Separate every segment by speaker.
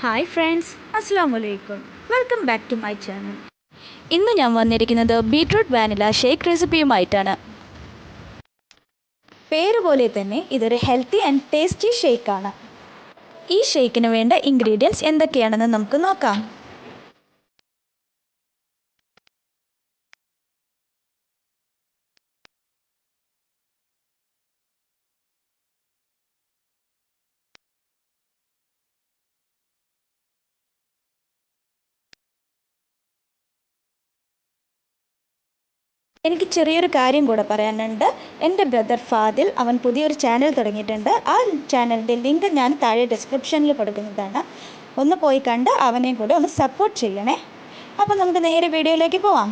Speaker 1: Hi friends അസ്സാം വലൈക്കും welcome back to my channel ഇന്ന് ഞാൻ വന്നിരിക്കുന്നത് ബീട്രൂട്ട് വാനില ഷേക്ക് റെസിപ്പിയുമായിട്ടാണ്. പേര് പോലെ തന്നെ ഇതൊരു ഹെൽത്തി ആൻഡ് ടേസ്റ്റി ഷേക്കാണ്. ഈ ഷേക്കിന് വേണ്ട ഇൻഗ്രീഡിയൻസ് എന്തൊക്കെയാണെന്ന് നമുക്ക് നോക്കാം. എനിക്ക് ചെറിയൊരു കാര്യം കൂടെ പറയാനുണ്ട്. എന്റെ ബ്രദർ ഫാദിൽ അവൻ പുതിയൊരു ചാനൽ തുടങ്ങിയിട്ടുണ്ട്. ആ ചാനലിന്റെ ലിങ്ക് ഞാൻ താഴെ ഡിസ്ക്രിപ്ഷനിൽ കൊടുക്കുന്നതാണ്. ഒന്ന് പോയി കണ്ട് അവനെയും കൂടെ ഒന്ന് സപ്പോർട്ട് ചെയ്യണേ. അപ്പോൾ നമുക്ക് നേരെ വീഡിയോയിലേക്ക് പോവാം.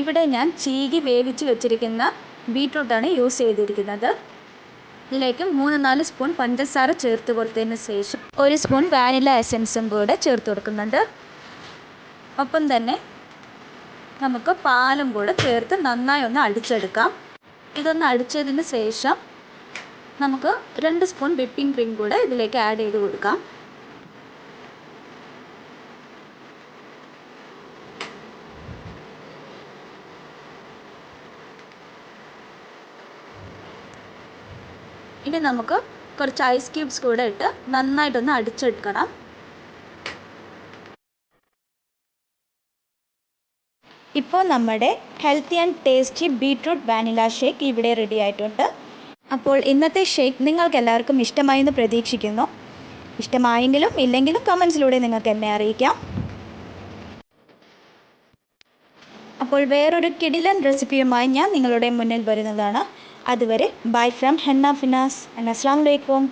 Speaker 1: ഇവിടെ ഞാൻ ചീകി വേവിച്ച് വെച്ചിരിക്കുന്ന ബീട്രൂട്ടാണ് യൂസ് ചെയ്തിരിക്കുന്നത്. ഇതിലേക്ക് മൂന്ന് നാല് സ്പൂൺ പഞ്ചസാര ചേർത്ത് കൊടുത്തതിന് ശേഷം ഒരു സ്പൂൺ വാനില എസൻസും കൂടെ ചേർത്ത് കൊടുക്കുന്നുണ്ട്. ഒപ്പം തന്നെ നമുക്ക് പാലും കൂടെ ചേർത്ത് നന്നായി ഒന്ന് അടിച്ചെടുക്കാം. ഇതൊന്ന് അടിച്ചതിന് ശേഷം നമുക്ക് രണ്ട് സ്പൂൺ വിപ്പിംഗ് ക്രീം കൂടെ ഇതിലേക്ക് ആഡ് ചെയ്ത് കൊടുക്കാം. ഇനി നമുക്ക് കുറച്ച് ഐസ് ക്യൂബ്സ് കൂടെ ഇട്ട് നന്നായിട്ടൊന്ന് അടിച്ചെടുക്കണം. ഇപ്പോൾ നമ്മുടെ healthy and tasty beetroot vanilla shake ഇവിടെ റെഡി ആയിട്ടുണ്ട്. അപ്പോൾ ഇന്നത്തെ ഷേക്ക് നിങ്ങൾക്ക് എല്ലാവർക്കും ഇഷ്ടമായി എന്ന് പ്രതീക്ഷിക്കുന്നു. ഇഷ്ടമായെങ്കിലും ഇല്ലെങ്കിലും കമൻസിലൂടെ നിങ്ങൾക്ക് എന്നെ അറിയിക്കാം. അപ്പോൾ വേറൊരു കിടിലൻ റെസിപ്പിയുമായി ഞാൻ നിങ്ങളുടെ മുന്നിൽ വരുന്നതാണ്. അതുവരെ ബൈ ഫ്രം ഹെന്ന ഫിനാസ് അസ്സാം വലൈക്കും